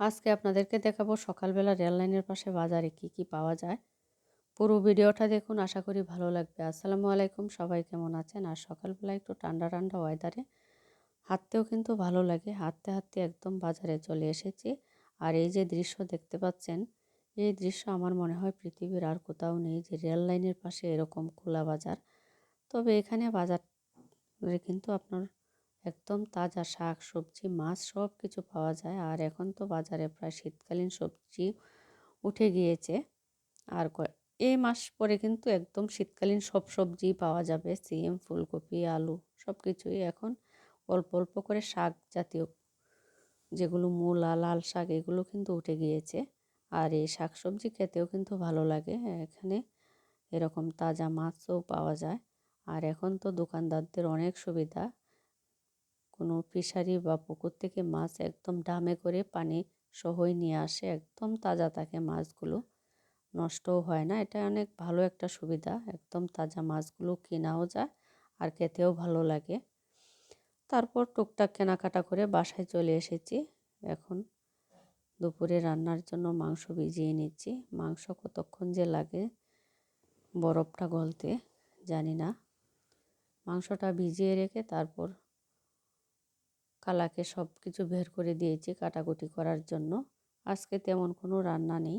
আজকে আপনাদেরকে দেখাবো সকালবেলা রেল লাইনের পাশে বাজারে কি কি পাওয়া যায়। পুরো ভিডিওটা দেখুন, আশা করি ভালো লাগবে। আসসালামু আলাইকুম, সবাই কেমন আছেন? আর সকালবেলা একটু ঠান্ডা ঠান্ডা ওয়েদারে হাঁটতেও কিন্তু ভালো লাগে। হাঁটতে হাঁটতে একদম বাজারে চলে এসেছি। আর এই যে দৃশ্য দেখতে পাচ্ছেন, এই দৃশ্য আমার মনে হয় পৃথিবীর আর কোথাও নেই যে রেল লাইনের পাশে এরকম খোলা বাজার। তবে এখানে বাজারে কিন্তু আপনার একদম তাজা শাক, সবজি, মাছ সব কিছু পাওয়া যায়। আর এখন তো বাজারে প্রায় শীতকালীন সবজি উঠে গিয়েছে। আর এই মাস পরে কিন্তু একদম শীতকালীন সব সবজি পাওয়া যাবে। সিম, ফুলকপি, আলু সব কিছুই এখন অল্প অল্প করে শাক জাতীয় যেগুলো মূলা লাল শাক এগুলো কিন্তু উঠে গিয়েছে। আর এই শাক সবজি খেতেও কিন্তু ভালো লাগে। এখানে এরকম তাজা মাছও পাওয়া যায়। আর এখন তো দোকানদারদের অনেক সুবিধা। কোনো ফিশারি বা পুকুর থেকে মাছ একদম ডামে করে পানি সহই নিয়ে আসে, একদম তাজা থাকে মাছগুলো। নষ্টও হয় না, এটা অনেক ভালো একটা সুবিধা, একদম তাজা মাছগুলো কেনাও যায় আর খেতেও ভালো লাগে। তারপর টুকটাক কেনাকাটা করে বাসায় চলে এসেছি। এখন দুপুরে রান্নার জন্য মাংস ভিজিয়ে নিচ্ছি। মাংস কতক্ষণ যে লাগে বরফটা গলতে, জানি না। মাংসটা ভিজিয়ে রেখে তারপর কালাকে সব কিছু বের করে দিয়েছি কাটাকুটি করার জন্য। আজকে তেমন কোনো রান্না নেই।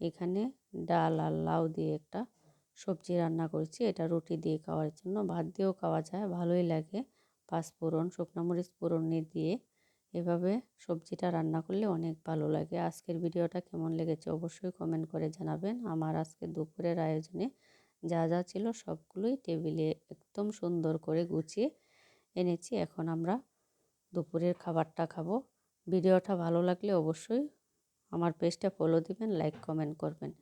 এখানে ডাল আর লাউ দিয়ে একটা সবজি রান্না করছি। এটা রুটি দিয়ে খাওয়ার জন্য। ভাত দিয়েও খাওয়া যায়, ভালোই লাগে। পাঁচফোড়ন শুকনো মরিচ ফোড়নে দিয়ে এভাবে সবজিটা রান্না করলে অনেক ভালো লাগে। আজকের ভিডিওটা কেমন লেগেছে অবশ্যই কমেন্ট করে জানাবেন। আমার আজকে দুপুরের আয়োজনে যা যা ছিল সবগুলোই টেবিলে একদম সুন্দর করে গুছিয়ে এনেছি। এখন আমরা দুপুরের খাবারটা খাব। ভিডিওটা ভালো লাগলে অবশ্যই আমার পেজটা ফলো দিবেন লাইক কমেন্ট করবেন।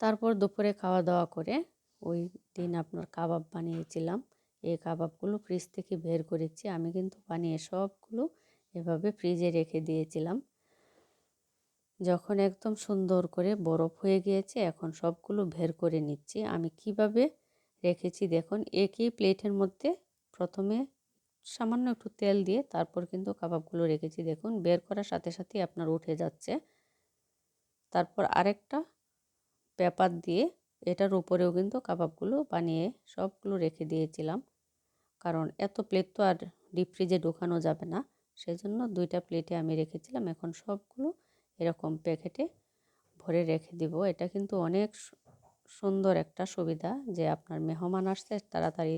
তারপর দুপুরে খাওয়া দাওয়া করে ওই দিন আপনার কাবাব বানিয়েছিলাম। এই কাবাবগুলো ফ্রিজ থেকে বের করেছি। আমি কিন্তু বানিয়ে সবগুলো এভাবে ফ্রিজে রেখে দিয়েছিলাম। যখন একদম সুন্দর করে বরফ হয়ে গিয়েছে, এখন সবগুলো বের করে নিচ্ছি। আমি কীভাবে রেখেছি দেখুন, একই প্লেটের মধ্যে প্রথমে সামান্য একটু তেল দিয়ে তারপর কিন্তু কাবাবগুলো রেখেছি। দেখুন, বের করার সাথে সাথে আপনার উঠে যাচ্ছে। তারপর আরেকটা পেপার দিয়ে এটার উপরেও কিন্তু কাবাবগুলো বানিয়ে সবগুলো রেখে দিয়েছিলাম। কারণ এত প্লেট তো আর ডিপ ফ্রিজে ঢোকানো যাবে না। সেজন্য দুইটা প্লেটে আমি রেখেছিলাম। এখন সবগুলো এরকম প্যাকেটে ভরে রেখে দিব। এটা কিন্তু অনেক সুন্দর একটা সুবিধা যে আপনার মেহমান আসছে তাড়াতাড়ি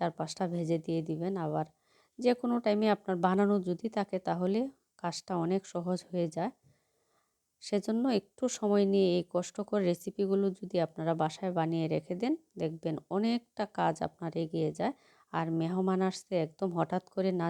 চার পাঁচটা ভেজে দিয়ে দিবেন। আবার যে কোনো টাইমে আপনার বানানো যদি থাকে তাহলে কাজটা অনেক সহজ হয়ে যায়। সেজন্য একটু সময় নিয়ে এই কষ্টকর রেসিপিগুলো যদি আপনারা বাসায় বানিয়ে রেখে দেন, দেখবেন অনেকটা কাজ আপনার এগিয়ে যায়। আর মেহমান আসতে একদম হঠাৎ করে না